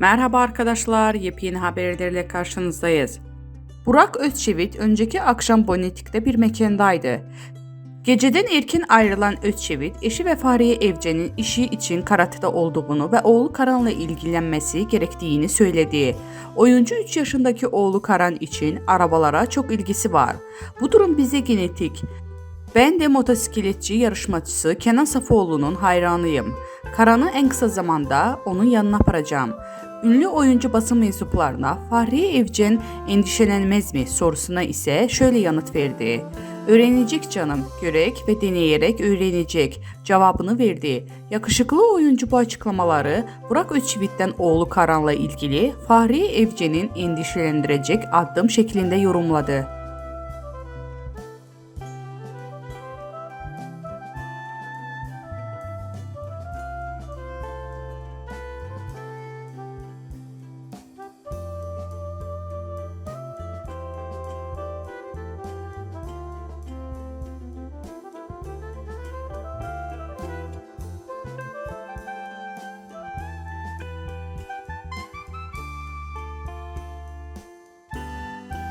Merhaba arkadaşlar, yepyeni haberlerle karşınızdayız. Burak Özçivit önceki akşam Bonetik'te bir mekandaydı. Geceden erken ayrılan Özçivit, eşi ve Fahriye Evcen'in işi için karatede olduğunu ve oğlu Karan'la ilgilenmesi gerektiğini söyledi. Oyuncu 3 yaşındaki oğlu Karan için arabalara çok ilgisi var. Bu durum bize genetik. Ben de motosikletçi yarışmacısı Kenan Safoğlu'nun hayranıyım. Karan'ı en kısa zamanda onun yanına aparacağım. Ünlü oyuncu basın mensuplarına Fahriye Evcen endişelenmez mi sorusuna ise şöyle yanıt verdi. Öğrenecek canım, görerek ve deneyerek öğrenecek cevabını verdi. Yakışıklı oyuncu bu açıklamaları Burak Özçivit'ten oğlu Karan'la ilgili Fahriye Evcen'in endişelendirecek adım şeklinde yorumladı.